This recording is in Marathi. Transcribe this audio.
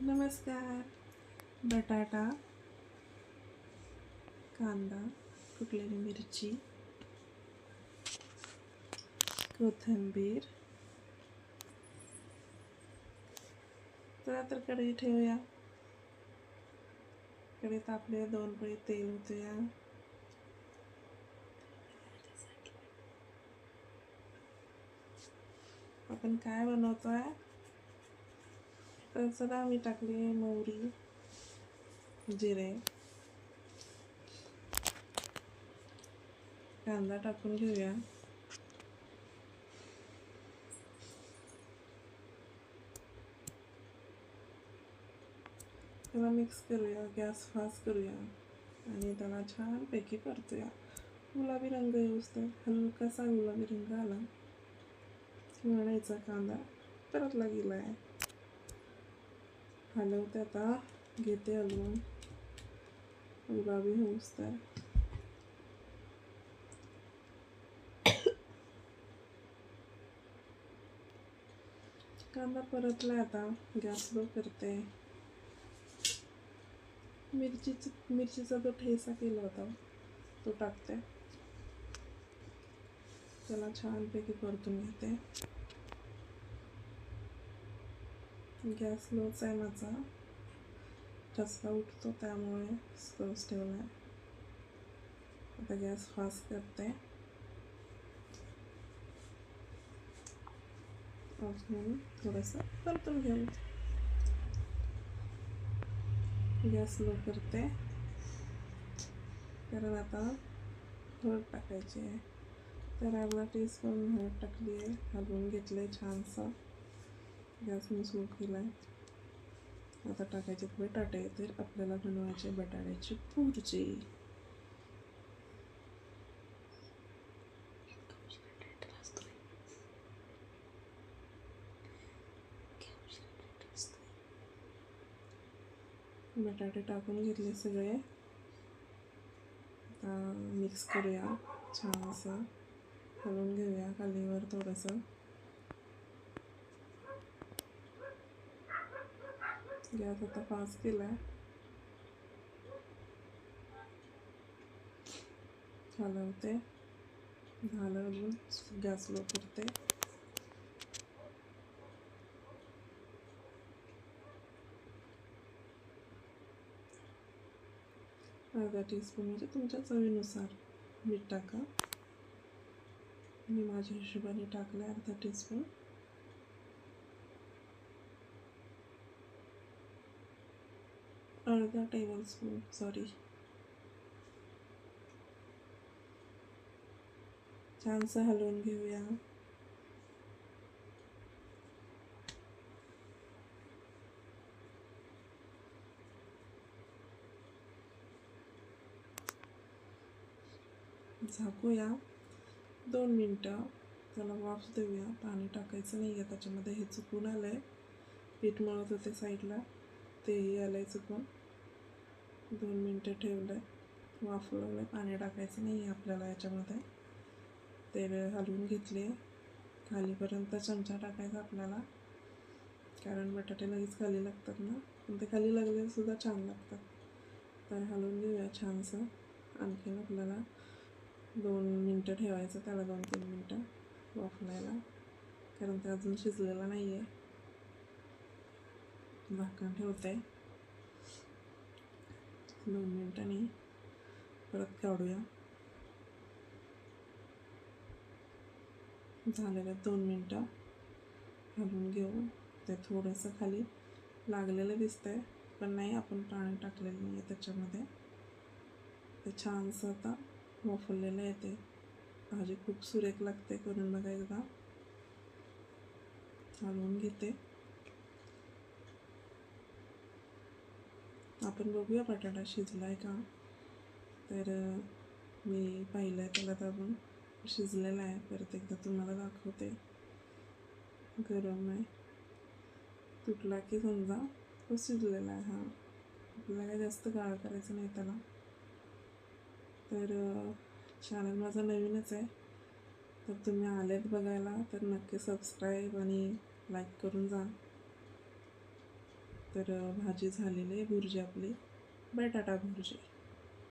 नमस्कार. बटाटा कांदा कुठलेली मिरची कोथिंबीर. चला तर कढई ठेवूया. कढई तापले दोन पळी तेल ओतूया. आपण काय बनवतोय? तर चला मी टाकली मोहरी जिरे. कांदा टाकून घेऊया. त्याला मिक्स करूया गॅस फास्ट करूया आणि त्याला छानपैकी परतूया. गुलाबी रंग येऊस तर हलकासा गुलाबी रंग आला. म्हणायचा कांदा परतला गेला आहे हलवते आता. घेते हलवून गुलाबी होऊस तर. कांदा परतला आता. गॅस लो करते. मिरचीच मिरचीचा जो ठेसा केला होता तो टाकते. त्याला छानपैकी परतून घेते. गॅस लोच आहे माझा ठसका उठतो त्यामुळे स्लोच ठेवला आहे आता गॅस फास्ट करते अजून थोडंसं परतून घेऊ गॅस लो करते कारण आता हळद टाकायची आहे तर अर्धा टीस्पून हळद टाकली आहे हलवून आहे छानसं गॅस मी सुरू केला आहे आता टाकायचे बटाटे तर आपल्याला बनवायचे बटाट्याची पुरची. बटाटे टाकून घेतले सगळे. आता मिक्स करूया छान असं. हलवून घेऊया खालीवर थोडंसं. गॅस आता फास्ट केला आहे हलवते झालं हलवून गॅस लो करते अर्धा टीस्पून म्हणजे तुमच्या चवीनुसार मीठ टाका मी माझ्या हिशोबाने टाकलं अर्धा टीस्पून अर्धा टेबलस्पून सॉरी छानसं हलवून घेऊया झाकूया दोन मिनटं. त्याला वाफ देऊया. पाणी टाकायचं नाही आहे त्याच्यामध्ये हे चुकून आलं आहे पीठ मळत होते साईडला तेही आलं आहे चुकून. दोन मिनटं ठेवलं. आहे वाफवलं पाणी टाकायचं नाही आहे आपल्याला याच्यामध्ये. तेल हलवून घेतले. खालीपर्यंत चमचा टाकायचा आपल्याला. कारण बटाटे लगेच खाली लागतात ना. पण ते खाली लागले सुद्धा छान लागतात. तर हलवून घेऊया छानसं. आणखीन आपल्याला दोन मिनटं ठेवायचं त्याला दोन तीन मिनटं वाफलायला कारण ते अजून शिजलेलं नाही आहे झाकण ठेवते. दोन मिनटांनी परत काढूया झालेल्या दोन मिनटं घालून घेऊ. ते थोडंसं खाली लागलेलं दिसतंय पण नाही आपण पाणी टाकलेलं नाही आहे त्याच्यामध्ये. ते छानसं आता वाफरलेलं येते भाजी खूप सुरेख लागते करून बघा एकदा. हलवून घेते. आपण बघूया बटाटा शिजला आहे का? तर मी पाहिलं आहे त्याला दाबून शिजलेला आहे. परत एकदा तुम्हाला दाखवते. गरम आहे. तुटला की समजा तो शिजलेला आहे हा. आपल्याला काही जास्त गाळ करायचं नाही त्याला. तर चॅनल माझा नवीनच आहे. तर तुम्ही आलेत बघायला तर नक्की सबस्क्राईब आणि लाईक करून जा. तर भाजी झालेली आहे भुर्जी आपली. बटाटा भुर्जी